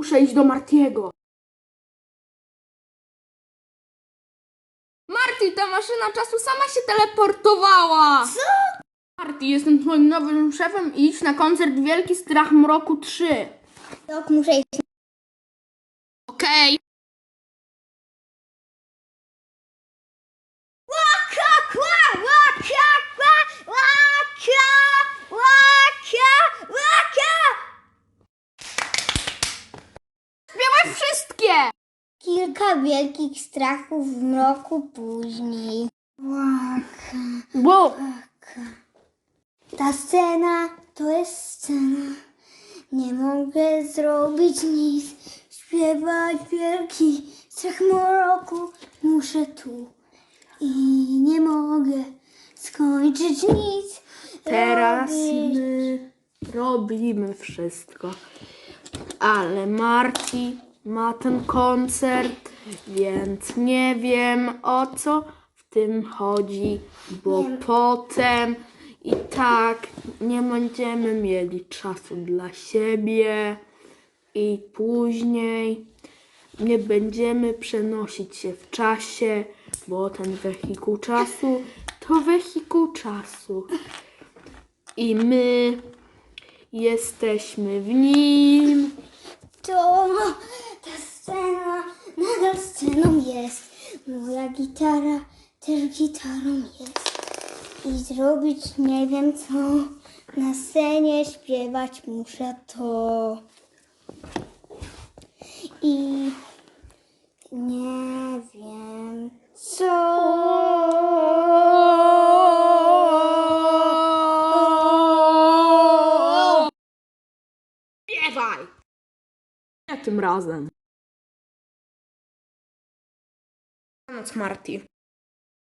Muszę iść do Martiego. Marty, ta maszyna czasu sama się teleportowała. Co? Marty, jestem twoim nowym szefem i idź na koncert Wielki Strach Mroku 3. Tak, muszę iść. Okej. Łaka, kła, łaka, kła, łaka, łaka, łaka. Śpiewaj wszystkie! Kilka wielkich strachów w mroku później. Łaka, Wow. łaka. Ta scena to jest scena. Nie mogę zrobić nic. Śpiewać wielki strach mroku. Muszę tu. I nie mogę skończyć nic. Teraz robić. my robimy wszystko. Ale Marti ma ten koncert, więc nie wiem o co w tym chodzi, bo potem i tak nie będziemy mieli czasu dla siebie i później nie będziemy przenosić się w czasie, bo ten wehikuł czasu to wehikuł czasu. I my jesteśmy w nim. To ta scena nadal sceną jest. Moja gitara też gitarą jest. I zrobić nie wiem co. Na scenie śpiewać muszę to. I nie wiem co. Śpiewaj! Nie tym razem. Dobranoc, Marty.